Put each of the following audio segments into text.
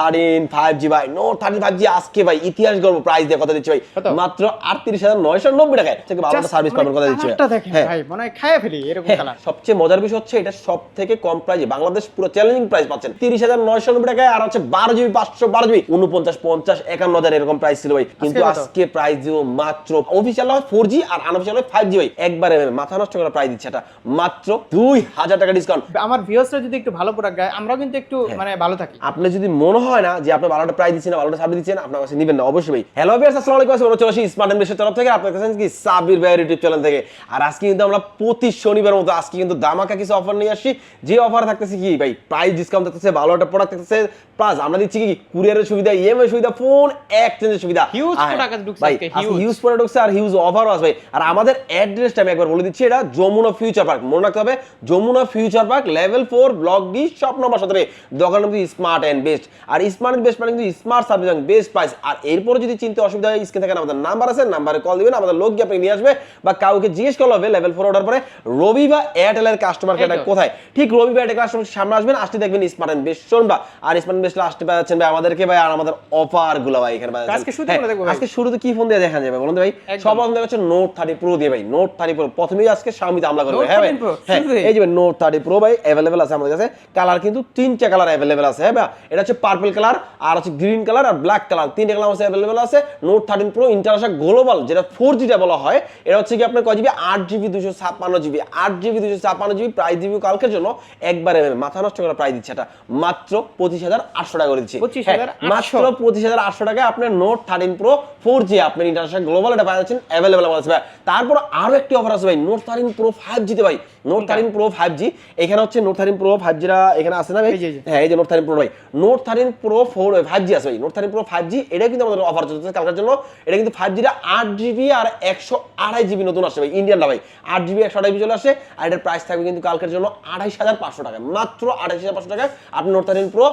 Thirteen five G ভাই note thirteen five জি আজকে ভাই ইতিহাস গর্ব প্রাইস দিয়ে কথা দিচ্ছি ভাই। মাত্র আটত্রিশ হাজার নয়শো নব্বই টাকায়। থেকে ভালো সার্ভিস মানে পাবেন কথা দিচ্ছি ভাই। হ্যাঁ। মনে হয় খায়া ফেলি এরকম সবচেয়ে মজার বিষয় হচ্ছে এটা সব থেকে কম প্রাইসে বাংলাদেশ পুরো চ্যালেঞ্জিং প্রাইস পাচ্ছেন। তিরিশ হাজার নয়শো নব্বই টাকায় আর হচ্ছে বারো জিবি পাঁচশো বারো জিবি উনপঞ্চাশ পঞ্চাশ একান্ন হাজার এরকম প্রাইস ছিল ভাই। কিন্তু আজকে প্রাইস দিব মাত্র অফিসিয়াল হয় ফোর জি আর আনঅফিসিয়াল হয় ফাইভ জি ভাই। একবারে মাথা নষ্ট করা প্রাইস দিচ্ছে এটা। মাত্র দুই হাজার টাকা ডিসকাউন্ট আমার ভিউয়ার্সরা যদি একটু ভালো প্রোডাক্ট গায় আমরাও কিন্তু একটু হ্যাঁ। মানে ভালো থাকি। আপনি যদি মনে হয় না যে আপনি ভালোটা প্রাইস দিচ্ছেন ভালোটা সার্ভিস দিচ্ছেন আপনার কাছে নিবেন না অবশ্যই ভাই। হ্যালো ভিউয়ার্স আসসালামু আলাইকুম আসসালামু চলে আসি স্মার্ট এন্ড তরফ থেকে। আপনার কাছে কি? সাবির ভাইয়ের ইউটিউব চ্যানেল থেকে। আর আজকে কিন্তু আমরা প্রতি শনিবার মতো আজকে কিন্তু দামাকা কিছু অফার নিয়ে আসছি। যে অফার থাকতেছে কি ভাই? প্রাইস ডিসকাউন্ট থাকতেছে ভালো একটা প্রোডাক্ট থাকতেছে। প্লাস আমরা দিচ্ছি কি? কুরিয়ারের সুবিধা ইএমআই সুবিধা ফোন এক্সচেঞ্জের সুবিধা। হ্যাঁ, product ঢুকছে ভাই হিউজ প্রোডাক্ট ঢুকছে আর হিউজ অফারও আসবে আর আমাদের অ্যাড্রেসটা আমি একবার বলে দিচ্ছি এটা যমুনা ফিউচার পার্ক মনে রাখতে হবে Jamuna future park level four block D shop number সতেরো দোকান নাম স্মার্ট অ্যান্ড বেস্ট আর স্মার্ট অ্যান্ড বেস্ট মানে কিন্তু স্মার্ট সার্ভিস বেস্ট প্রাইস আর এরপরে যদি চিনতে অসুবিধা হয় স্ক্রিন থেকে আমাদের নাম্বার আছে নাম্বারে কল দিবেন আমাদের লোক গিয়ে আপনাকে নিয়ে আসবে বা কাউকে জিজ্ঞেস করলে হবে লেভেল ফোর অর্ডার পরে রবি বা এয়ারটেলের কাস্টমার কেয়ারটা কোথায়? ঠিক রবি বা এয়ারটেল কাস্টমার সামনে আসবেন আসতে দেখবেন স্মার্ট অ্যান্ড বেস্ট শুনবা আর স্মার্ট অ্যান্ড বেস্ট আসতে পাচ্ছেন ভাই আমাদেরকে ভাই আর আমাদের অফারগুলো ভাই এখানে। আজকে শুরুতে হ্যাঁ, কোনটা দেখব আজকে শুরুতে কি ফোন দিয়ে দেখা যাবে বলুন ভাই। সব আমাদের হচ্ছে নোট থার্টি প্রো দিয়ে ভাই নোট থার্টি প্রো প্রথমেই আজকে স্বামীতে হামলা করবে হ্যাঁ ভাই? 13 Pro, হ্যাঁ? এই যে নোট থার্টি প্রো ভাই অ্যাভেলেবেল আছে আমাদের কাছে। কালার কিন্তু তিনটা কালার অ্যাভেলেবেল আছে হ্যাঁ ভাই? এটা হচ্ছে পার্পল কালার আর হচ্ছে গ্রিন কালার আর ব্ল্যাক কালার তিনটা কালার আছে অ্যাভেলেবেল আছে। Note thirteen pro international global যেটা ফোর জিটা বলা হয় এটা হচ্ছে কি আপনার কয় জিবি আট জিবি দুশো ছাপ্পান্ন জিবি আট জিবি দুশো ছাপ্পান্ন জিবি প্রাইস দিবি কালকের জন্য একবার একবারে মাথা নষ্ট করা প্রাইস দিচ্ছে এটা। মাত্র পঁচিশ হাজার আটশো টাকা করে দিচ্ছি। 25,800 হ্যাঁ, মাত্র পঁচিশ হাজার আটশো টাকায় আপনার note thirteen pro four G আপনি ইন্টারন্যাশনাল গ্লোবাল এটা পাওয়া যাচ্ছেন অ্যাভেলেবেল আছে ভাই তারপর আরও একটি অফার আছে ভাই নোট থার্টিন প্রো ফাইভ জিতে ভাই। Note thirteen pro five G এখানে হচ্ছে নোট থার্টিন প্রো ফাইভ জিরা এখানে আছে না ভাই। হ্যাঁ এই যে নোট থার্টিন প্রো ভাই। Note thirteen pro four five G আছে ভাই। Note thirteen pro five G এটা কিন্তু আমাদের অফার চলছে কালকের জন্য। এটা কিন্তু ফাইভ জিটা আট জিবি আর একশো আড়াই জিবি নতুন আসছে ভাই ইন্ডিয়ানটা ভাই। আট জিবি একশো আড়াই জিবি চলে আসে আর এটার প্রাইস থাকবে কিন্তু কালকের জন্য আড়াইশ হাজার পাঁচশো টাকা। মাত্র আড়াইশ হাজার পাঁচশো টাকা আপনি note thirteen pro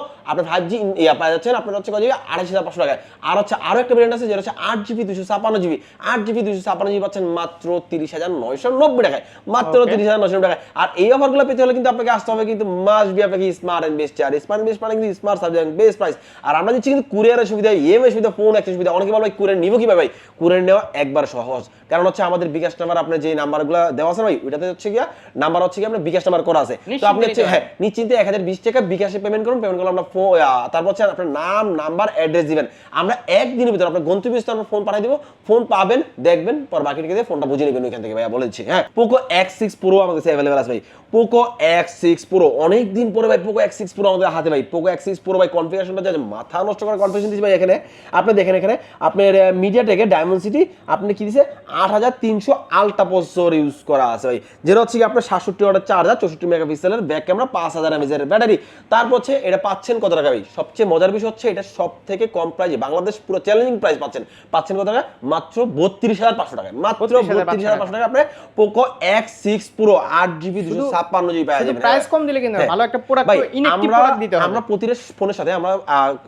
five G পাওয়া যাচ্ছেন আপনার হচ্ছে কত জিবি আড়াইশ হাজার পাঁচশো টাকায়। আর হচ্ছে আরও একটা ব্র্যান্ড আছে যেটা হচ্ছে আট জিবি দুশো ছাপান্ন জিবি আট জিবি দুশো ছাপান্ন জিবি পাচ্ছেন মাত্র তিরিশ হাজার নয়শো নব্বই টাকায়। মাত্র তিরিশ হাজার নয়শো টাকায়। আর এই অফারগুলো পেতে হলে কিন্তু আপনাকে আসতে হবে কিন্তু মাস বি আপনাকে স্মার্ট এন্ড বেস্ট আর স্মার্ট বেস্ট মানে কিন্তু স্মার্ট সার্ভিস বেস্ট প্রাইস আর আমরা দিচ্ছি কিন্তু কুরিয়ারের সুবিধা ইএমআই সুবিধা ফোন অ্যাক্সেস সুবিধা। অনেকে বলবে কুরিয়ার নিব কীভাবে ভাই? কুরিয়ার নেওয়া একবার সহজ। কারণ হচ্ছে আমাদের বিকাশ নাম্বার আপনার যে নাম্বারগুলো দেওয়া আছে ভাই ওইটাতে হচ্ছে গিয়া নাম্বার হচ্ছে কি আপনার বিকাশ নাম্বার করা আছে। তো আপনি হচ্ছে হ্যাঁ নিশ্চিন্তে এক হাজার বিশ টাকা বিকাশে পেমেন্ট করুন পেমেন্ট করলে আমরা ফো- তারপর হচ্ছে আপনার নাম নাম্বার অ্যাড্রেস দিবেন। আমরা একদিনের ভিতরে আপনার গন্তব্যস্থলে আমরা ফোন পাঠিয়ে দিব ফোন পাবেন দেখবেন পর বাকিটিকে দিয়ে ফোনটা বুঝিয়ে নেবেন ওইখান থেকে ভাইয়া বলেছি হ্যাঁ। পোকো এক্স সিক্স প্রো আমাদের কাছে অ্যাভেলেবেল আছে ভাই। পোকো এক্স সিক্স প্রো অনেক দিন পরে ভাই পোকো এক্স সিক্স প্রো আমাদের হাতে ভাই। পোকো এক্স সিক্স প্রো ভাই কনফিগারেশনটা যে মাথা নষ্ট করার কনফিগারেশন দিচ্ছি ভাই এখানে। আপনি দেখেন এখানে আপনার মিডিয়া টেকে ডায়মন্ড সিটি আপনি কি দিছে? আট হাজার তিনশো আলট্রা প্রসেসর ইউজ করা আছে ভাই। যেটা হচ্ছে কি আপনার সাতষট্টি ওয়াটের চার্জার চৌষট্টি মেগাপিক্সেলের ব্যাক ক্যামেরা পাঁচ হাজার এমএজের ব্যাটারি তারপর হচ্ছে এটা পাচ্ছেন কত টাকা ভাই? সবচেয়ে মজার বিষয় হচ্ছে এটা সব থেকে কম প্রাইসে বাংলাদেশ পুরো চ্যালেঞ্জিং প্রাইস পাচ্ছেন। পাচ্ছেন কত টাকা? মাত্র বত্রিশ হাজার পাঁচশো টাকা। মাত্র বত্রিশ হাজার পাঁচশো টাকা। আপনি পোকো এক্স সিক্স পুরো আট জিবি দুশো ছাপ্পান্ন জিবি পাওয়া যাবে। প্রাইস কম দিলে কিন্তু হ্যাঁ। ভালো একটা প্রোডাক্ট আমরা প্রোডাক্ট দিতে হবে। আমরা প্রতিটা ফোনের সাথে আমরা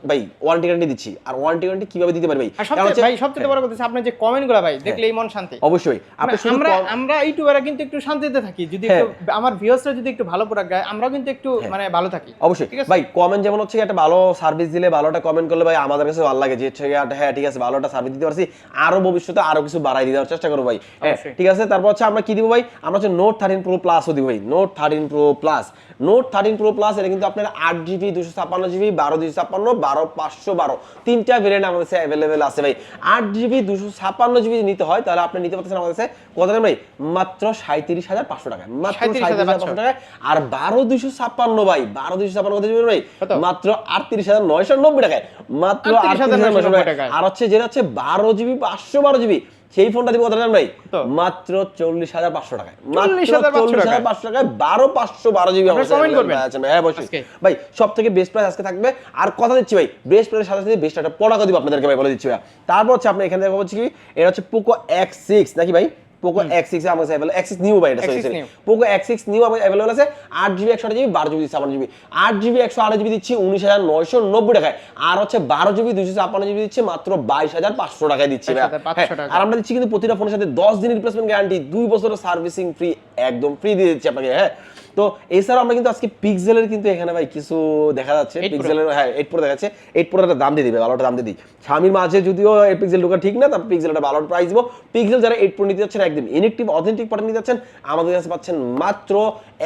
ভাই ওয়ারেন্টি গ্যারান্টি দিচ্ছি। আর ওয়ারেন্টি গ্যারান্টি কীভাবে দিতে পারি ভাই? ভাই সবচেয়ে বড় কথা আপনার যে কমেন্টগুলা ভাই দেখলেই মন শান্তি। অবশ্যই। মানে আমরা আমরা ইউটিউবাররা কিন্তু একটু শান্তিতে থাকি। যদি হ্যাঁ। আমার ভিউয়ার্সরা যদি একটু ভালো প্রোডাক্ট গায় কিন্তু একটু মানে ভালো থাকি। অবশ্যই। ঠিক আছে? ভাই কমেন্ট যেমন হচ্ছে একটা ভালো সার্ভিস দিলে ভালোটা কমেন্ট করলে ভাই আমাদের কাছে ভালো লাগে। যে হ্যাঁ ঠিক আছে ভালোটা সার্ভিস দিতে পারছি। আরও ভবিষ্যতে আরও কিছু বাড়াই দিতে চেষ্টা করব ভাই। হ্যাঁ ঠিক আছে? তারপর হচ্ছে আমরা কি দিব ভাই? আমরা হচ্ছে নোট থার্টিন প্রো প্লাসও দিব ভাই। Note thirteen pro plus note thirteen pro plus এটা কিন্তু আপনার আট জিবি দুশো ছাপ্পান্ন জিবি বারো দুশো ছাপ্পান্ন বারো পাঁচশো বারো। তিনটা ভেরিয়েন্ট আমাদের কাছে অ্যাভেলেবেল আছে ভাই। আট জিবি দুশো ছাপ্পান্ন জিবি নিতে হয় তাহলে আপনি নিতে পারতেছেন আমাদের কাছে কত টাকা ভাই? মাত্র সাঁত্রিশ হাজার পাঁচশো টাকা মাত্র সাঁত্রিশ হাজার পাঁচশো টাকা। আর বারো দুশো ছাপ্পান্ন ভাই বারো দুশো ছাপ্পান্ন কত জিবি ভাই? মাত্র আটত্রিশ হাজার নয়শো নব্বই টাকায়। মাত্র আটত্রিশ হাজার নয়শো 38,990 টাকায়। টাকায়। আর হচ্ছে যেটা হচ্ছে বারো জিবি পাঁচশো বারো জিবি সেই ফোনটা দিব কত দাম ভাই? মাত্র চল্লিশ হাজার পাঁচশো টাকায়। চল্লিশ হাজার পাঁচশো টাকায়? বারো পাঁচশো বারো জিবি হ্যাঁ অবশ্যই। ভাই সব থেকে বেস্ট প্রাইস আজকে থাকবে। আর কথা দিচ্ছি ভাই বেস্ট প্রাইসের সাথে সাথে বেস্ট একটা পড়াকা দিব আপনাদেরকে ভাই বলে দিচ্ছি ভাই। তারপর হচ্ছে আপনি এখানে বলছি হচ্ছে কি এটা হচ্ছে পোকো এক্স সিক্স নাকি ভাই? পোকো এক্স সিক্স আমার কাছে অ্যাভেলেবল এক্স নিউ ভাই এটা X6 new। Poco X six new আমার অ্যাভেলেবল আছে আট জিবি একশো জিবি বারো জিবি ছাপান্ন জিবি আট জিবি একশো আট জিবি দিচ্ছি উনিশ হাজার নয়শো নব্বই টাকায়। আর হচ্ছে বারো জিবি দুশো ছাপান্ন জিবি দিচ্ছে মাত্র বাইশ হাজার পাঁচশো টাকায় দিচ্ছি ভাই। 22,500 হ্যাঁ। আর আমরা দিচ্ছি কিন্তু প্রতিটা ফোনের সাথে দশ দিন রিপ্লেসমেন্ট গ্যারান্টি দুই বছরের সার্ভিসিং ফ্রি একদম ফ্রি দিয়ে দিচ্ছি আপনাকে হ্যাঁ। তো এছাড়াও আমরা কিন্তু আজকে পিক্সেলের কিন্তু এখানে ভাই কিছু দেখা যাচ্ছে। পিক্সেলের হ্যাঁ এইট প্রো দেখাচ্ছে। এইট প্রো একটা দাম দিয়ে দিবে ভালোটা দাম দিয়ে দিই। স্বামীর মাঝে যদিও এই পিক্সেল ঢোকা ঠিক না তার পিক্সেল একটা ভালো প্রাইস দিব। পিক্সেল যারা এইট প্রো নিতে যাচ্ছেন একদম ইনেকটিভ অথেন্টিক প্রোডাক্ট নিতে যাচ্ছেন আমাদের কাছে পাচ্ছেন মাত্র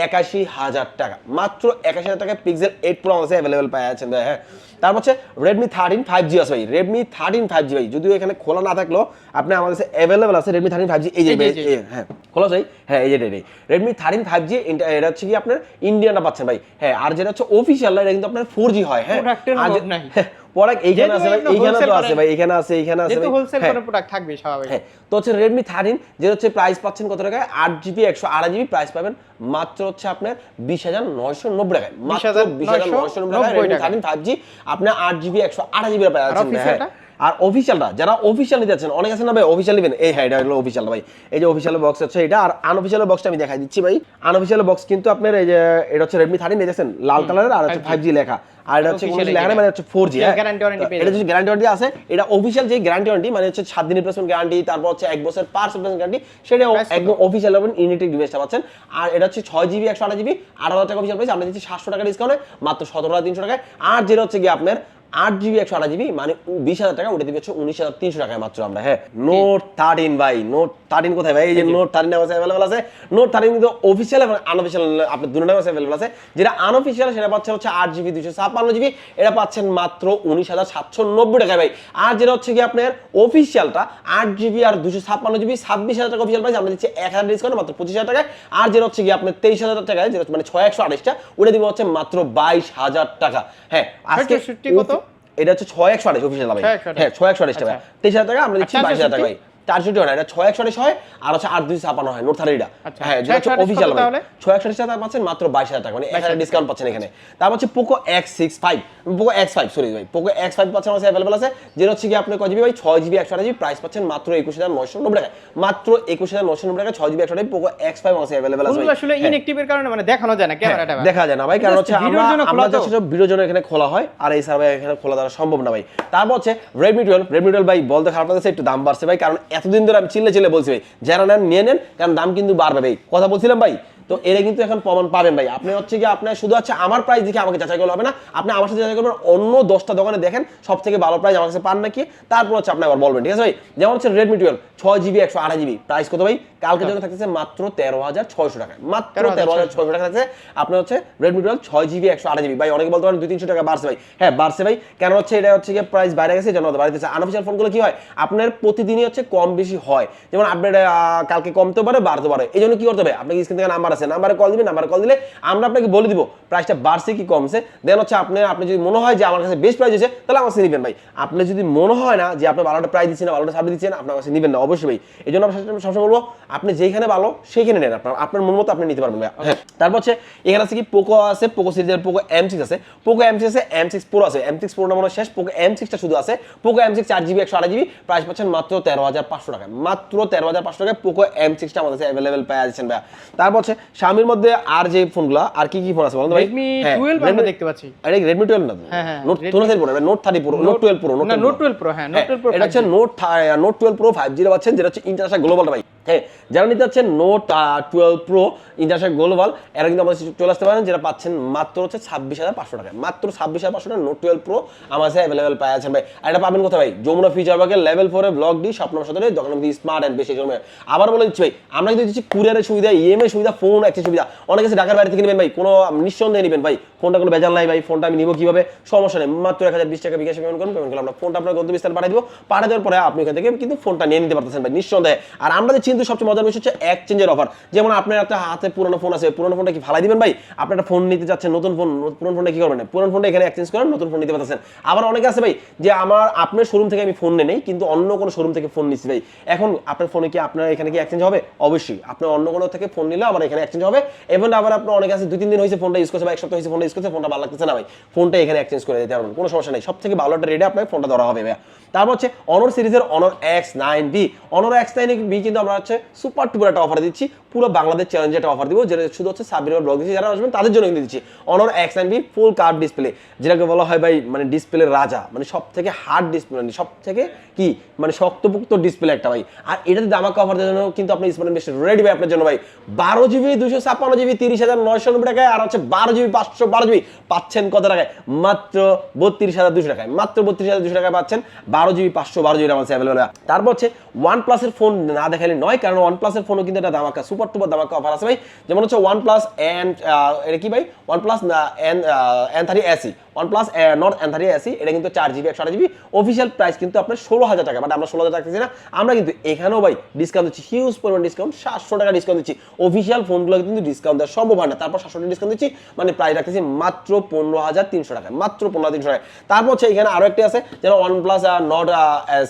একাশি হাজার টাকা। মাত্র একাশি হাজার টাকায় পিক্সেল এইট প্রো আমাদের অ্যাভেলেবেল পাওয়া যাচ্ছেন হ্যাঁ তারপর হচ্ছে রেডমি থার্টিন ফাইভ জি আছে ভাই। রেডমি থার্টিন ফাইভ জি ভাই যদিও এখানে খোলা না থাকলেও আপনি আমাদের কাছে অ্যাভেলেবেল আছে রেডমি থার্টিন ফাইভ জি এই যে হ্যাঁ খোলা ভাই? হ্যাঁ এই যে ready Redmi thirteen five G এটা হচ্ছে কি আপনার ইন্ডিয়ানটা পাচ্ছেন ভাই। হ্যাঁ আর যেটা হচ্ছে অফিসিয়াল এটা কিন্তু আপনার ফোর জি হয় হ্যাঁ প্রোডাক্ট এইখানে আছে এইখানে তো আছে ভাই এখানে আছে এইখানে আছে যেহেতু হোলসেল কোনো প্রোডাক্ট থাকবে স্বাভাবিক। হ্যাঁ তো হচ্ছে রেডমি থার্টিন যেটা হচ্ছে প্রাইস পাচ্ছেন কত টাকায়? প্রাইস পাবেন মাত্র হচ্ছে আপনার বিশ হাজার নয়শো নব্বই টাকায়। মাত্র বিশ হাজার নয়শো নব্বই টাকায় 20,990 টাকায়। একশো আড়াই জিবি পাচ্ছেন। হ্যাঁ আর অফিসিয়ালটা যারা অফিসিয়াল নিতে যাচ্ছেন অনেক আছে না ভাই অফিসিয়াল নেবেন। এই হ্যাঁ এটা হলো অফিসিয়াল ভাই। এই যে অফিসিয়াল বক্স হচ্ছে এটা আর আনঅফিসিয়াল বক্সটা আমি দেখাই দিচ্ছি ভাই। আনঅফিসিয়াল বক্স কিন্তু আপনার এই যে এটা হচ্ছে রেডমি থার্টিন দেখছেন লাল কালারের আর হচ্ছে ফাইভ জি লেখা। আর এটা হচ্ছে কোনো লেখা মানে হচ্ছে ফোর জি Official guarantee এটা যদি গ্যারান্টি ওয়ারেন্টি আছে। এটা অফিসিয়াল যে গ্যারান্টি ওয়ারেন্টি মানে হচ্ছে সাত দিনের প্লেসমেন্ট গ্যারান্টি তারপর হচ্ছে এক বছর সার্ভিস গ্যারান্টি সেটা একদম অফিসিয়াল ইউনিটেক ডিভাইসটা পাচ্ছেন। আর এটা হচ্ছে ছয় জিবি একশো আট জিবি আট হাজার টাকা অফিসিয়াল প্রাইস আমরা দিচ্ছি সাতশো টাকা ডিসকাউন্টে মাত্র সতেরো হাজার তিনশো টাকায়। আর যেটা হচ্ছে কি আপনার আট জিবি একশো আট জিবি মানে বিশ হাজার টাকা ওটা দিবে হচ্ছে উনিশ হাজার তিনশো টাকায় মাত্র আমরা হ্যাঁ? নোট থার্টিন ভাই নোট থার্টিন কোথায় ভাই? এই যে নোট থার্টিন আমার অ্যাভেলেবল আছে নোট থার্টিন কিন্তু অফিসিয়াল এবং আনঅফিসিয়াল আপনার দুটো নামে অ্যাভেলেবল আছে। যেটা আনঅফিসিয়াল সেটা পাচ্ছেন হচ্ছে আট জিবি দুশো ছাপ্পান্ন জিবি এটা পাচ্ছেন মাত্র উনিশ হাজার সাতশো নব্বই টাকায় ভাই। আর যেটা হচ্ছে কি আপনার অফিসিয়ালটা আট জিবি আর দুশো ছাপ্পান্ন জিবি ছাব্বিশ হাজার টাকা অফিসিয়াল প্রাইস আমরা দিচ্ছি এক হাজার ডিসকাউন্ট মাত্র পঁচিশ হাজার টাকায়। আর যেটা হচ্ছে কি আপনার তেইশ হাজার টাকায় যেটা মানে ছয় একশো আঠাশটা ওটা দিব হচ্ছে মাত্র বাইশ হাজার টাকা। হ্যাঁ আজকে কত? এটা হচ্ছে ছয় একশো আঠাশ অফিসিয়াল ভাই। হ্যাঁ ছয় একশো আঠাশ টাকা। আচ্ছা। তেইশ হাজার টাকা আমরা দিচ্ছি বাইশ হাজার টাকা ভাই। চারশোটি হয় না এটা ছয় একশো হয় আর হচ্ছে আট দুই ছাপানো হয় নোট থার্টিটা আচ্ছা। হ্যাঁ যেটা হচ্ছে অফিসিয়াল ছয় একশো টাকা পাচ্ছেন মাত্র বাইশ হাজার টাকা মানে এক হাজার ডিসকাউন্ট পাচ্ছেন এখানে। তারপর হচ্ছে Poco X six five Poco X five sorry ভাই পোকো এক্স ফাইভ পাচ্ছেন আমাদের অ্যাভেলেবল আছে যেটা হচ্ছে কি আপনি কয় জিবি ভাই ছয় জিবি একশো জিবি প্রাইস পাচ্ছেন মাত্র একুশ হাজার নয়শো নব্বই টাকায়। মাত্র একুশ হাজার নয়শো নব্বই টাকা ছয় জিবি একশো পোকো এক্স ফাইভ আমাদের অ্যাভেলেবল আছে আসলে হ্যাঁ। ইনঅ্যাক্টিভের কারণে মানে দেখানো যায় না ক্যামেরাটা হ্যাঁ, দেখা যায় না ভাই কারণ হচ্ছে আমরা জন্য আমরা ভিডিওর এখানে খোলা হয় আর এই সার্ভে এখানে খোলা দেওয়া সম্ভব না ভাই। তারপর হচ্ছে রেডমি টুয়েলভ রেডমি টুয়েলভ ভাই বলতে খারাপ লাগছে একটু দাম বাড়ছে ভাই কারণ এতদিন ধরে আমি চিল্লে চিল্লে বলছি ভাই, যারা নেন, নিয়ে নেন, কারণ দাম কিন্তু বাড়বে ভাই। কথা বলছিলাম ভাই তো এরা কিন্তু এখন প্রমাণ পাবেন ভাই। আপনি হচ্ছে কি আপনার শুধু হচ্ছে আমার প্রাইস দেখে আমাকে যাচাই করলে হবে না। আপনি আমার সাথে যাচাই করবেন অন্য দশটা দোকানে দেখেন সব থেকে ভালো প্রাইস আমার কাছে পান নাকি। তারপর হচ্ছে আপনি আবার বলবেন ঠিক আছে ভাই? যেমন হচ্ছে রেডমি টুয়েলভ ছয় জিবি একশো আড়াই জিবি প্রাইস কত ভাই? কালকের জন্য থাকতেছে মাত্র তেরো হাজার ছয়শো টাকা মাত্র 13,600 তেরো হাজার ছয়শো টাকা থাকছে আপনার হচ্ছে রেডমি টুয়েলভ ছয় জিবি একশো আড়াই জিবি ভাই অনেকে বলতে পারেন দুই তিনশো টাকা বাড়ছে ভাই। হ্যাঁ বাড়ছে ভাই। কেন হচ্ছে এটা হচ্ছে গিয়ে প্রাইস বাইরে গেছে জন্য বাড়িতেছে আনঅফিসিয়াল ফোনগুলো কি হয়? আপনার প্রতিদিনই হচ্ছে কম বেশি হয়। যেমন আপডেট কালকে কমতে পারে বাড়তে পারে। এই জন্য কি করতে হবে? আপনাকে স্ক্রিন থেকে নাম্বার আছে। নাম্বারে কল দিবেন নাম্বারে কল দিলে আমরা আপনাকে বলে দিব প্রাইসটা বাড়ছে কি কমছে। দেন হচ্ছে আপনি আপনি যদি মনে হয় যে আমার কাছে বেস্ট প্রাইস আছে, তাহলে আমার কাছে নেবেন ভাই। আপনি যদি মনে হয় না যে আপনি ভালোটা প্রাইস দিচ্ছেন ভালোটা সার্ভিস দিচ্ছেন আপনার কাছে নেবেন না, অবশ্যই ভাই। এই জন্য সবসময়- বলব, আপনি যেখানে ভালো, সেইখানে নেন। আপনার আপনার মন মতো আপনি নিতে পারবেন ভাই হ্যাঁ তারপর হচ্ছে এখানে আছে কি পোকো আছে পোকো সিরিজের পোকো এম সিক্স আছে। পোকো এম সিক্স আছে এম সিক্স প্রো আছে। এম সিক্স প্রোটা মনে শেষ পোকো এম সিক্সটা শুধু আছে। পোকো এম সিক্স চার জিবি একশো আড়াই জিবি প্রাইস পাচ্ছেন মাত্র তেরো হাজার পাঁচশো টাকা মাত্র তেরো হাজার পাঁচশো টাকায় পোকো এম সিক্সটা আমাদের কাছে অ্যাভেলেবেল পাওয়া যাচ্ছেন ভাইয়া। তারপর হচ্ছে স্বামীর মধ্যে আর যে ফোনগুলো আর কি কি ফোন আছে বলুন ভাই? রেডমি হ্যাঁ, টুয়েলভ আমরা দেখতে পাচ্ছি। আরে রেডমি টুয়েলভ না হ্যাঁ, হ্যাঁ, নোট Redmi- তোলা pro note thirty pro note twelve pro note twelve pro হ্যাঁ নোট টুয়েলভ প্রো এটা হচ্ছে note note twelve pro five zero পাচ্ছেন যেটা হচ্ছে ইন্টারন্যাশনাল গ্লোবাল ভাই। হ্যাঁ যারা নিতে যাচ্ছেন note twelve pro international global এরা কিন্তু আমাদের চলে আসতে পারেন, যেটা পাচ্ছেন মাত্র হচ্ছে ছাব্বিশ হাজার পাঁচশো টাকা মাত্র ছাব্বিশ হাজার পাঁচশো টাকা নোট টুয়েলভ প্রো আমার কাছে অ্যাভেলেবেল পাওয়া যাচ্ছেন ভাই, আর এটা পাবেন কোথায় ভাই? যমুনা ফিচার পার্কের লেভেল ফোরে ব্লক ডি স্বপ্ন সদরে দোকান স্মার্ট অ্যান্ড বেশি জমে আবার বলে দিচ্ছি ভাই, আমরা কিন্তু দিচ্ছি কুরিয়ারের সুবিধা ইএমআই সুবিধা ফোন একটা সুবিধা। অনেক আছে ঢাকার বাইরে থেকে নেবেন ভাই, কোনো নিঃসন্দেহে নেবেন ভাই। ফোনটা কোনো বেজাল নাই ভাই, ফোনটা আমি নিবো কীভাবে? সমস্যা নেই, মাত্র এক হাজার বিশ টাকা বিকাশে পেমেন্ট করুন পেমেন্ট করলে আমরা ফোনটা আপনার গন্তব্যস্থানে পাঠিয়ে দিব। পাঠিয়ে দেওয়ার পরে আপনি এখান থেকে কিন্তু ফোনটা নিয়ে নিতে পারতেছেন ভাই, নিঃসন্দেহে। আর আমাদের চিন্তা সবচেয়ে মজার বিষয় হচ্ছে এক্সচেঞ্জের অফার যেমন আপনার একটা হাতে পুরোনো ফোন আছে, পুরোনো ফোনটা কি ফালাই দিবেন ভাই? আপনি একটা ফোন নিতে যাচ্ছেন নতুন ফোন পুরোনো ফোনটা কি করবেন? পুরোনো ফোনটা এখানে এক্সচেঞ্জ করেন, নতুন ফোন নিতে পারতেছেন। আবার অনেকে আছে ভাই, যে আমার, আপনার শোরুম থেকে আমি ফোন নেই, কিন্তু অন্য কোনো শোরুম থেকে ফোন নিচ্ছি ভাই। এখন আপনার ফোনে কি আপনার এখানে কি এক্সচেঞ্জ হবে? অবশ্যই। আপনার অন্য কোনো থেকে ফোন নিলে আমার এখানে এক্সচেঞ্জ হবে। এবং আবার আপনার অনেক আছে দুই তিন দিন হয়েছে ফোনটা ইউজ করছে বা এক সপ্তাহ হয়েছে ফোনটা ইউজ করছে ফোনটা ভালো লাগতেছে না ভাই। ফোনটা এখানে এক্সচেঞ্জ করে দিতে পারবেন, কোনো সমস্যা নেই। সব থেকে ভালো একটা রেটে আপনার ফোনটা ধরা হবে ভাইয়া। তারপর হচ্ছে অনর সিরিজের Honor X nine B Honor X nine B কিন্তু আমরা হচ্ছে সুপার টুপার একটা অফার দিচ্ছি। পুরো বাংলাদেশ চ্যালেঞ্জে একটা অফার দিব, যেটা শুধু হচ্ছে সাবির ব্লগ দিচ্ছি। যারা আসবেন, তাদের জন্য কিন্তু দিচ্ছি। Honor X B full card display যেটাকে বলা হয় ভাই মানে ডিসপ্লের রাজা। মানে সব থেকে হার্ড ডিসপ্লে মানে সব থেকে কি? মানে শক্তপোক্ত ডিসপ্লে একটা ভাই। আর এটাতে দামাকা অফার দেওয়ার জন্য কিন্তু আপনি স্মার্ট বেশ রেডি ভাই আপনার জন্য ভাই। বারো জিবি দুশো ছাপ্পান্ন জিবি তিরিশ হাজার নয়শো নব্বই টাকায়, আর হচ্ছে বারো জিবি পাঁচশো বারো জিবি পাচ্ছেন কত টাকায়? মাত্র বত্রিশ হাজার দুশো টাকায়। মাত্র বত্রিশ হাজার দুশো টাকায় পাচ্ছেন বারো জিবি পাঁচশো বারো জিবি আমার অ্যাভেলেবল তারপর হচ্ছে ওয়ান প্লাসের ফোন না দেখালে নয় কারণ ওয়ান প্লাসের ফোনও কিন্তু একটা দামাকা সুপার টুপার দামাকা অফার আছে ভাই। যেমন হচ্ছে ওয়ান প্লাস অ্যান্ড এটা কি ভাই? One plus N N thirty SE one plus Nord N thirty SE এটা কিন্তু চার জিবি একশো আট জিবি অফিসিয়াল প্রাইস কিন্তু আপনার ষোলো হাজার টাকা বাট আমরা ষোলো হাজার টাকা দিচ্ছি না। আমরা কিন্তু এখানেও ভাই ডিসকাউন্ট দিচ্ছি হিউজ পরিমাণ ডিসকাউন্ট সাতশো টাকা ডিসকাউন্ট দিচ্ছি। অফিসিয়াল ফোনগুলো কিন্তু ডিসকাউন্ট দেওয়া সম্ভব হয় না। তারপর সাতশো টাকা ডিসকাউন্ট দিচ্ছি মানে প্রাইস রাখতেছি মাত্র পনেরো হাজার তিনশো টাকায়, মাত্র পনেরো হাজার তিনশো টাকায়। তারপর হচ্ছে এখানে আরও একটি আছে যেটা one plus Nord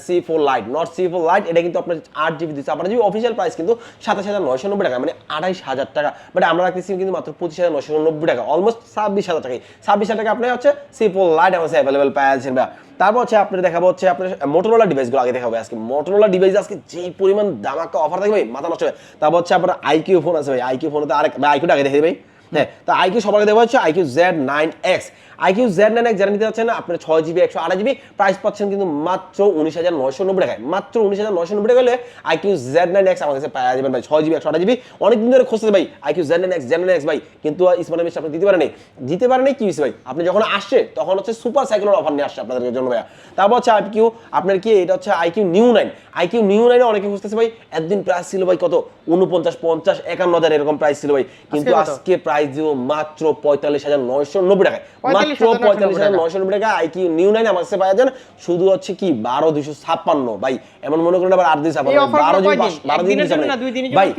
C four lite Nord C four lite এটা কিন্তু আপনার আট জিবি দিচ্ছে, আপনার জিবি অফিসিয়াল প্রাইস কিন্তু সাতাশ হাজার নয়শো নব্বই টাকা মানে আড়াইশ হাজার টাকা। বাট আমরা রাখতেছি কিন্তু মাত্র পঁচিশ হাজার নয়শো নব্বই টাকা অলমোস্ট ছাব্বিশ হাজার টাকায় ছাব্বিশ হাজার টাকা আপনি হচ্ছে সি ফোর লাইট আমার অ্যাভেলেবেল পাচ্ছেন বা। তারপর হচ্ছে আপনার দেখাবো হচ্ছে আপনার মোটরোলা ডিভাইসগুলো আগে দেখাবো আজকে মোটরোলা ডিভাইস আজকে যে পরিমাণ দামাকা অফার থাকবে ভাই, মাথা নষ্ট হবে তারপর হচ্ছে আপনার আইকিউ ফোন আছে ভাই আইকিউ ফোনে তো আরেক আইকিউটা আগে দেখে ভাই। হ্যাঁ তো আইকিউ সবার দেওয়া হচ্ছে iQOO Z nine X iQOO Z nine X যারা নিতে যাচ্ছেন আপনার ছয় জিবি একশো আড়াই জিবি প্রাইস পাচ্ছেন কিন্তু মাত্র উনিশ হাজার নয়শো নব্বই টাকায়। মাত্র উনিশ হাজার নয়শো নব্বই টাকা হলে আইকিউ জেড নাইন এক্স আমার কাছে পাওয়া যাবেন ভাই। ছয় জিবি একশো আড়াই জিবি অনেক দিন ধরে খুঁজতে ভাই। IQOO Z nine X Z nine X ভাই। কিন্তু স্মার্ট বেশ আপনি দিতে পারেন দিতে পারেন কি হয়েছে ভাই? আপনি যখন আসছে তখন হচ্ছে সুপার সাইকেলের অফার নিয়ে আসছে আপনাদের জন্য ভাইয়া। তারপর হচ্ছে আইকিউ আপনার কি এটা হচ্ছে iQOO Neo nine. IQOO Neo নাইনে অনেকে খুঁজতেছে ভাই একদিন প্রাইস ছিল ভাই কত? উনপঞ্চাশ পঞ্চাশ একান্ন হাজার এরকম প্রাইস ছিল ভাই। কিন্তু আজকে প্রাইস দিব মাত্র পঁয়তাল্লিশ হাজার নয়শো নব্বই টাকায়। 45,990 মাত্র পঁয়তাল্লিশ হাজার নয়শো নব্বই টাকা আইকিউ নিউ নাইন আমার কাছে পাওয়া যান শুধু হচ্ছে কি বারো দুশো ছাপ্পান্ন। ভাই এমন মনে করেন আবার আট দুই এই ছাপ্পান্ন বারো দিন বারো দিন জন্য ছাপ্পান্ন। না, দুই দিনের জন্য, ভাই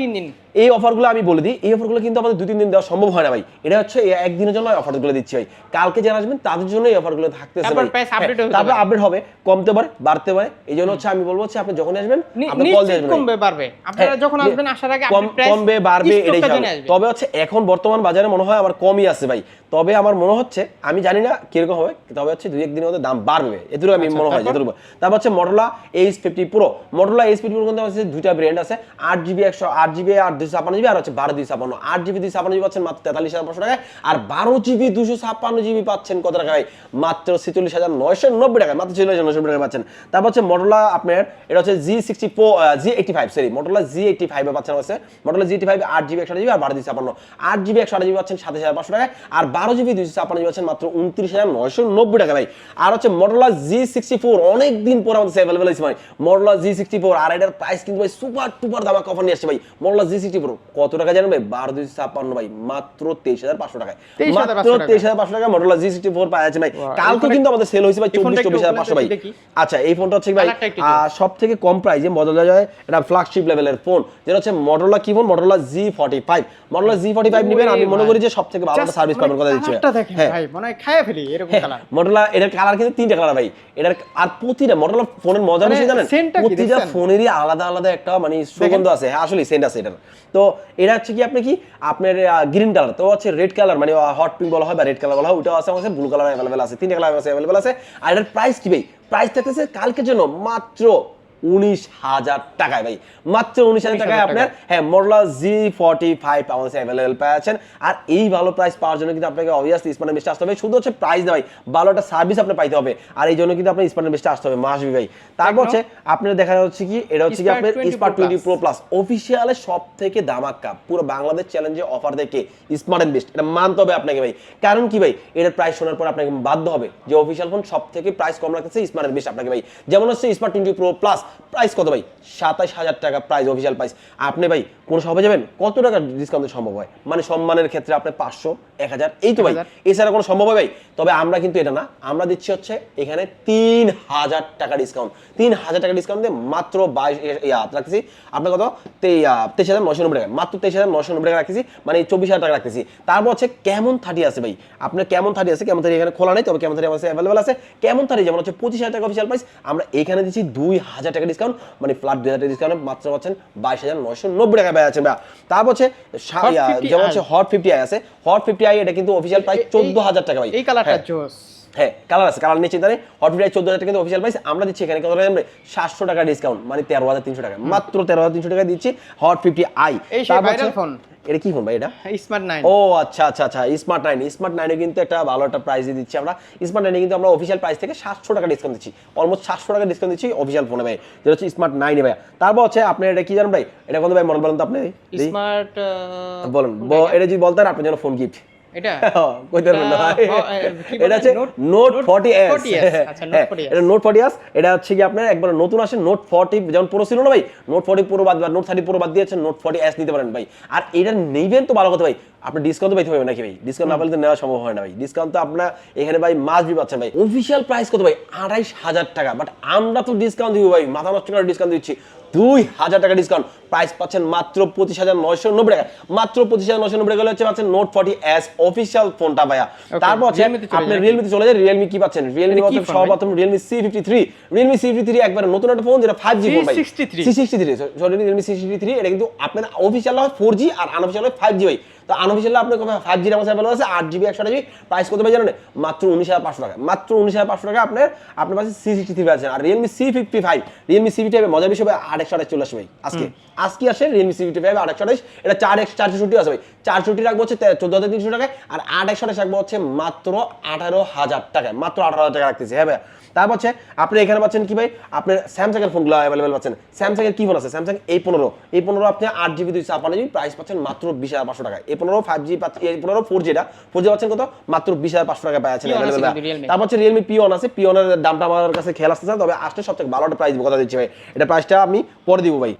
এই অফারগুলো আমি বলে দিই। এই অফারগুলো কিন্তু আমাদের দুই তিন দিন দেওয়া সম্ভব হয় না ভাই। এটা হচ্ছে একদিনের জন্য অফারগুলো দিচ্ছি ভাই। কালকে যারা আসবেন তাদের জন্য এই অফারগুলো থাকতেছে তারপর ভাই। update হ্যাঁ, তারপর আপডেট হবে কমতে পারে বাড়তে পারে। এই জন্য হচ্ছে আমি বলব হচ্ছে আপনি যখন আসবেন আপনি কল দিয়ে কমবে বাড়বে। আপনারা হ্যাঁ, যখন আসবেন আসার আগে আপনি কমবে বাড়বে এটাই। তবে হচ্ছে এখন বর্তমান বাজারে মনে হয় আমার কমই আছে ভাই। তবে আমার মনে হচ্ছে আমি জানি না কীরকম হবে তবে হচ্ছে দুই একদিনের মধ্যে দাম বাড়বে। এটুকু আমি আচ্ছা, মনে হয়? যেটুকু তারপর হচ্ছে Motorola edge fifty pro Motorola edge fifty pro কিন্তু কাছে দুইটা ব্র্যান্ড আছে আট জিবি একশো আট জিবি আর দুশো ছাপ্পান্ন জিবি আর হচ্ছে বারো দুই ছাপ্পান্ন। আট জিবি দুই ছাপ্পান্ন জিবি পাচ্ছেন মাত্র তেতাল্লিশ হাজার পাঁচশো টাকায় আর বারো জিবি দুশো ছাপ্পান্ন জিবি পাচ্ছেন কত টাকায়? মাত্র ছেচল্লিশ হাজার নয়শো নব্বই টাকায় মাত্র ছেচল্লিশ হাজার নয়শো নব্বই টাকায় পাচ্ছেন। তারপর হচ্ছে মডেলা আপনার এটা হচ্ছে G sixty four G eighty five sorry Motorola G eighty ফাইভে পাচ্ছেন হচ্ছে মডেলা জি এইটি ফাইভ আট জিবি একশো জিবি আর বারো দুই ছাপ্পান্ন। আট জিবি একশো আট জিবি পাচ্ছেন সাতাশ হাজার পাঁচশো টাকায় আর বারো জিবি দুইশো ছাপ্পান্ন জিবি পাচ্ছেন মাত্র উনত্রিশ হাজার নয়শো নব্বই টাকা ভাই। আর হচ্ছে মডেলা জি সিক্সটি ফোর অনেক দিন পর আমাদের অ্যাভেলেবল হয়েছে ভাই। মডেলা জি সিক্সটি ফোর আর এটার প্রাইস কিন্তু ভাই সুপার টুপার দামা কফার নিয়ে আসছে ভাই। মডেলা জি সিক্সটি ফোর কত টাকা জানেন ভাই? বারো দুইশো ছাপ্পান্ন ভাই মাত্র তেইশ হাজার পাঁচশো টাকায়। মাত্র তেইশ হাজার পাঁচশো টাকা মডেলা জি সিক্সটি ফোর পাওয়া যাচ্ছে ভাই। কালকে কিন্তু আমাদের সেল হয়েছে ভাই চব্বিশ চব্বিশ হাজার পাঁচশো ভাই। আচ্ছা এই ফোনটা হচ্ছে ভাই সব থেকে কম প্রাইসে মডেল যায় এটা ফ্ল্যাগশিপ লেভেলের ফোন যেটা হচ্ছে মডেলা কি phone Motorola G forty five Motorola G forty five নেবেন আমি মনে করি যে সব থেকে ভালো সার্ভিস পাবেন মানে কথা দিচ্ছি হ্যাঁ। মনে খাইয়ে ফেলি এরকম কালার মডেলা এটার কালার কিন্তু তিনটা কালার ভাই। এটার আর প্রতিটা মডেলা ফোনের মজা মানে বেশি জানেন? টা কি প্রতিটা ফোনেরই আলাদা আলাদা একটা মানে সুগন্ধ আছে। হ্যাঁ আসলে সেন্ট আছে এটার। তো এটা হচ্ছে কি আপনি কি? আপনার গ্রিন কালার তো হচ্ছে রেড কালার মানে হট পিঙ্ক বলা হয় বা রেড কালার বলা হয় ওটাও আছে আমার ব্লু কালার অ্যাভেলেবেল আছে তিনটা কালার আছে অ্যাভেলেবেল আছে। আর এটার প্রাইস কি ভাই? প্রাইস থাকতেছে কালকের জন্য মাত্র উনিশ হাজার টাকায় ভাই। মাত্র উনিশ হাজার 19,000 টাকায় আপনার হ্যাঁ মোডলা জি ফর্টি ফাইভ আমাদের অ্যাভেলেবেল পাচ্ছেন। আর এই ভালো প্রাইস পাওয়ার জন্য কিন্তু আপনাকে অবভিয়াসলি স্মার্ট বেস্টে আসতে হবে। শুধু হচ্ছে প্রাইস দেওয়াই ভালো একটা সার্ভিস আপনি পাইতে হবে। আর এই জন্য কিন্তু আপনার স্মার্ট বেস্টে আসতে হবে মাসবি ভাই। তারপর হচ্ছে আপনার দেখা যাচ্ছে কি এটা হচ্ছে কি আপনার স্মার্ট টোয়েন্টি প্রো প্লাস অফিসিয়ালে সব থেকে দামাক্কা পুরো বাংলাদেশ চ্যালেঞ্জে অফার দেখে স্মার্ট অ্যান্ড বেস্ট এটা মানতে হবে আপনাকে ভাই। কারণ কি ভাই এটার প্রাইস শোনার পর আপনাকে বাধ্য হবে যে অফিসিয়াল ফোন সব থেকে প্রাইস কম রাখতেছে স্মার্ট অ্যান্ড বেস্ট আপনাকে ভাই। যেমন হচ্ছে Smart twenty pro plus price কত ভাই? সাতাশ হাজার টাকা প্রাইস অফিসিয়াল প্রাইস আপনি ভাই কোন সবে যাবেন? কত টাকা ডিসকাউন্ট সম্ভব হয়? মানে সম্মানের ক্ষেত্রে আপনি পাঁচশো এক হাজার এই তো ভাই। এছাড়া কোনো সম্ভব হয় ভাই? তবে আমরা কিন্তু এটা না আমরা দিচ্ছি হচ্ছে এখানে তিন হাজার টাকা ডিসকাউন্ট তিন হাজার টাকা ডিসকাউন্ট দিয়ে মাত্র বাইশ রাখতেছি। আপনার কত? তেইশ হাজার নশো নব্বই টাকা। মাত্র তেইশ হাজার নশো নব্বই টাকা রাখতেছি মানে চব্বিশ হাজার টাকা রাখতেছি। তারপর হচ্ছে কেমন থার্টি আছে ভাই? আপনার কেমন থার্টি আছে? কেমন থার্টি এখানে খোলা নেই তবে কেমন থার্টি আমার অ্যাভেলেবল আছে। কেমন থার্টি যেমন হচ্ছে পঁচিশ হাজার টাকা অফিসিয়াল প্রাইস আমরা এখানে দিচ্ছি দুই হাজার টাকা ডিসকাউন্ট মানে ফ্ল্যাট দুই হাজার টাকা ডিসকাউন্ট মাত্র পাচ্ছেন বাইশ হাজার নয়শো নব্বই টাকা আছে ভাই তারপর হচ্ছে সা- Hot 50i যেমন হচ্ছে হট ফিফটি আই আছে। হট ফিফটি আই এটা কিন্তু অফিসিয়াল প্রায় চোদ্দ হাজার টাকা ভাই। এই কালারটা হ্যাঁ। হ্যাঁ কালার আছে কালার নিয়ে চিন্তা নেই হট ফিফটি চোদ্দ হাজার টাকা কিন্তু অফিসিয়াল প্রাইস আমরা দিচ্ছি এখানে কত টাকা সাতশো টাকা ডিসকাউন্ট মানে তেরো হাজার তিনশো টাকা। মাত্র তেরো হাজার তিনশো টাকা দিচ্ছি হট ফিফটি আই ফোন। এটা কি ফোন ভাই এটা? স্মার্ট নাইন ও আচ্ছা আচ্ছা আচ্ছা স্মার্ট নাইন স্মার্ট নাইনে কিন্তু একটা ভালো একটা প্রাইস দিচ্ছি আমরা। স্মার্ট নাইনে কিন্তু আমরা অফিসিয়াল প্রাইস থেকে সাতশো টাকা ডিসকাউন্ট দিচ্ছি। অলমোস্ট সাতশো টাকা ডিসকাউন্ট দিচ্ছি অফিসিয়াল ফোনে ভাই। যেটা হচ্ছে স্মার্ট নাইনে ভাই তারপর হচ্ছে আপনি এটা কি জানেন ভাই? এটা কত ভাই? মডেল বলেন তো আপনি। স্মার্ট বলেন। এটা যদি বলতেন আপনার জন্য ফোন গিফট এটা? কইতে পারবেন না এটা, হচ্ছে নোট 40S আচ্ছা, Note 40S এটা নোট ফর্টি এস এটা হচ্ছে কি আপনার একবার নতুন আসে নোট ফর্টি যেমন পুরো ছিল না ভাই? নোট ফর্টি পুরো বাদ বা নোট থার্টি পুরো বাদ দিয়েছেন নোট ফর্টি এস নিতে পারেন ভাই। আর এটা নেবেন তো ভালো কথা ভাই। আপনি ডিসকাউন্ট পাইতে হবে নাকি ভাই? ডিসকাউন্ট না পেলে নেওয়া সম্ভব হয় না ভাই। ডিসকাউন্ট তো আপনার এখানে ভাই মাস বি পাচ্ছেন ভাই। অফিসিয়াল প্রাইস কত ভাই? আড়াইশ হাজার টাকা। বাট আমরা তো ডিসকাউন্ট দিব ভাই। মাথা নষ্ট করে ডিসকাউন্ট দিচ্ছি। দুই হাজার টাকা ডিসকাউন্ট প্রাইস পাচ্ছেন মাত্র পঁচিশ হাজার নয়শো নব্বই টাকা। মাত্র পঁচিশ হাজার নয়শো নব্বই টাকা হচ্ছে পাচ্ছেন নোট ফর্টি এস অফিসিয়াল ফোনটা ভাইয়া। তারপর হচ্ছে আপনি? রিয়েলমিতে চলে যায়। রিয়েলমি কি পাচ্ছেন? রিয়েলমি হচ্ছে সর্বপ্রথম Realme C fifty three Realme C fifty three একবার নতুন একটা ফোন যেটা ফাইভ জি ফোন ভাই। C63 C sixty three sorry Realme C sixty three এটা কিন্তু আপনার অফিসিয়াল হয় ফোর জি আর আনঅফিসিয়াল হয় ফাইভ জি ভাই। তো আনঅফিসিয়াল আপনার ফাইভ জি আমার অ্যাভেলেবল আছে আট জিবি একশো জিবি প্রাইস কত ভাই জানেন? মাত্র উনিশ হাজার পাঁচশো টাকা। মাত্র উনিশ হাজার পাঁচশো টাকা আপনার আপনার পাশে সি সিক্সটি থ্রি আছেন আর Realme C fifty five Realme C fifty five মজার বিষয় ভাই আট একশো আঠাশ চলে আসবে আজকে আজকে আসে রিয়েলমি সি ফিফটি ফাইভ আট একশো আঠাশ, এটা চার একশো চারশোষট্টি আছে ভাই। চারশোটি রাখব হচ্ছে চোদ্দ হাজার তিনশো টাকায়, আর আট একশো আঠাশ রাখব হচ্ছে মাত্র আঠারো হাজার টাকায়। মাত্র আঠারো হাজার টাকা রাখতেছি হ্যাঁ ভাই তারপর হচ্ছে আপনি এখানে পাচ্ছেন কি ভাই? আপনার স্যামসাংয়ের ফোনগুলো অ্যাভেলেবেল পাচ্ছেন। স্যামসাংয়ের কি ফোন আছে? স্যামসাং এই পনেরো। এই পনেরো আপনি আট জিবি দুইশো ছাপ্পান্ন জিবি প্রাইস পাচ্ছেন মাত্র বিশ হাজার পাঁচশো টাকা এই পনেরো ফাইভ জি এই পনেরো ফোর জিটা ফোর জি পাচ্ছেন কত? মাত্র বিশ হাজার পাঁচশো টাকা পাচ্ছেন P1 আছে available। কিন্তু Realme। তারপর হচ্ছে রিয়েলমি পিওন আছে। পিওনের দামটা আমার কাছে খেয়াল আসতেছে তবে আসলে সবথেকে ভালো একটা প্রাইস কথা দিচ্ছি ভাই। এটা প্রাইসটা আমি পরে দিব ভাই।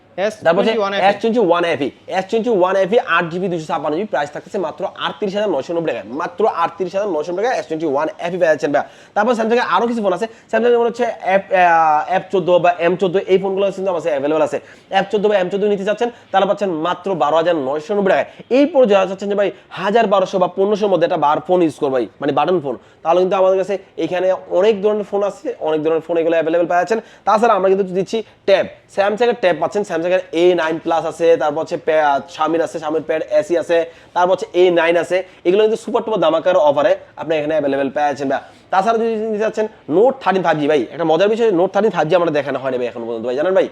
তারপর হচ্ছে S21 S twenty one FE S twenty one FE আট জিবি দুশো ছাপ্পান্ন জিবি প্রাইস থাকতেছে মাত্র আটত্রিশ হাজার নয়শো নব্বই টাকা মাত্র আটত্রিশ হাজার নয়শো নব্বই টাকা এস টোয়েন্টি ওয়ান এফি পেয়েছেন ভাই তারপর স্যামসাং এর আরও কিছু ফোন আছে। স্যামসাং যেমন হচ্ছে এফ চোদ্দ বা এম চোদ্দ এই ফোনগুলো কিন্তু আমার অ্যাভেলেবল আছে। এফ চোদ্দ বা এম চোদ্দ নিতে চাচ্ছেন তাহলে পাচ্ছেন মাত্র বারো হাজার নয়শো নব্বই টাকায়। এই পর যারা চাচ্ছেন যে ভাই হাজার বারোশো বা পনেরোশোর মধ্যে একটা বার ফোন ইউজ করব ভাই মানে বাটন ফোন তাহলে কিন্তু আমাদের কাছে এখানে অনেক ধরনের ফোন আছে অনেক ধরনের ফোন এগুলো অ্যাভেলেবেল পাওয়া যাচ্ছেন। তাছাড়া আমরা কিন্তু দিচ্ছি ট্যাব স্যামসাং এর ট্যাব পাচ্ছেন স্যামসাং এর এ নাইন প্লাস আছে, তারপর হচ্ছে স্বামীর আছে, স্বামীর প্যাড এসি আছে, তারপর হচ্ছে এ নাইন আছে। এগুলো কিন্তু সুপার টুপার দামাকার অফারে আপনি এখানে অ্যাভেলেবেল পেয়েছেন যাচ্ছেন। তাছাড়া যদি নিতে চাচ্ছেন নোট থার্টিন ফাইভ জি ভাই, একটা মজার বিষয় নোট থার্টিন ফাইভ জি আমরা দেখানো হয়নি এখন পর্যন্ত। ভাই, জানেন ভাই?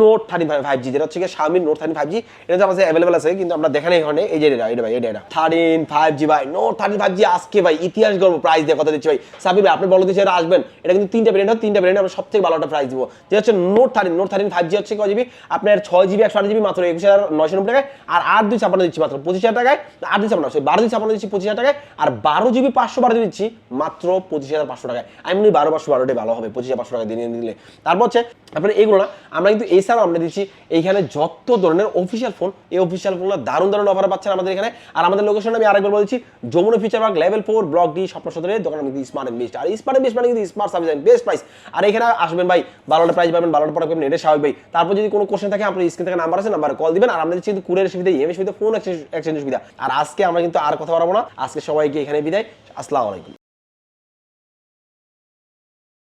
নোট থার্টিন ফাইভ জি যেটা হচ্ছে স্বামীর নোট থার্টিন ফাইভ জি এটা আমাদের অ্যাভেলেবেল আছে, কিন্তু আমরা দেখানোই হয়নি এই যে এটা এটা ভাই, এটা এটা। থার্টিন ফাইভ জি ভাই নোট থার্টিন ফাইভ জি আজকে ভাই, ইতিহাস গর্ব প্রাইস দিয়ে কথা দিচ্ছি ভাই। সাবির ভাই, আপনি বলো দিচ্ছি এটা আসবেন। এটা কিন্তু তিনটা ভেরিয়েন্ট হয় তিনটা ভেরিয়েন্ট আমরা সব থেকে ভালো একটা প্রাইস দিব। যে হচ্ছে note thirteen note thirteen five G হচ্ছে কয় জিবি আপনার ছয় জিবি একশো আট জিবি মাত্র একুশ হাজার নয়শো নব্বই টাকায়, আর আট দুই ছাপান্ন দিচ্ছি মাত্র পঁচিশ হাজার টাকায়। আট দুই ছাপান্ন বারো দুই ছাপান্ন দিচ্ছি পঁচিশ হাজার টাকায়, আর বারো জিবি পাঁচশো বারো দিচ্ছি মাত্র পঁচিশ হাজার পাঁচশো টাকায়। আমি মনে বারো পাঁচশো বারোটাই ভালো হবে, পঁচিশ হাজার পাঁচশো টাকা দিয়ে দিলে তারপর হচ্ছে, আপনার এইগুলো না, আমরা কিন্তু এছাড়াও আমরা দিচ্ছি, এইখানে যত ধরনের অফিসিয়াল ফোন এই অফিসিয়াল ফোনগুলো দারুণ দারুণ অফার পাচ্ছেন আমাদের এখানে। আর আমাদের লোকেশন আমি আরেকবার বলছি Jamuna future park level four block D স্বপ্ন সদরের দোকান কিন্তু স্মার্ট এন্ড বেস্ট আর স্মার্ট এন্ড বেস্ট মানে কিন্তু স্মার্ট সার্ভিস বেস্ট প্রাইস আর এখানে আসবেন ভাই, বারোটা প্রাইস পাবেন, বারোটা প্রোডাক্ট পাবেন, এটা স্বাভাবিক ভাই। তারপর যদি কোনো কোশ্চেন থাকে, আপনার স্ক্রিন থেকে নাম্বার আছে নাম্বার কল দিবেন। আর আমাদের কিন্তু কুরিয়ার সুবিধা ইএমএ সুবিধা ফোন এক্সচেঞ্জ সুবিধা। আর আজকে আমরা কিন্তু আর কথা বাড়াবো না। আজকে সবাইকে এখানে বিদায়। আসসালামু আলাইকুম।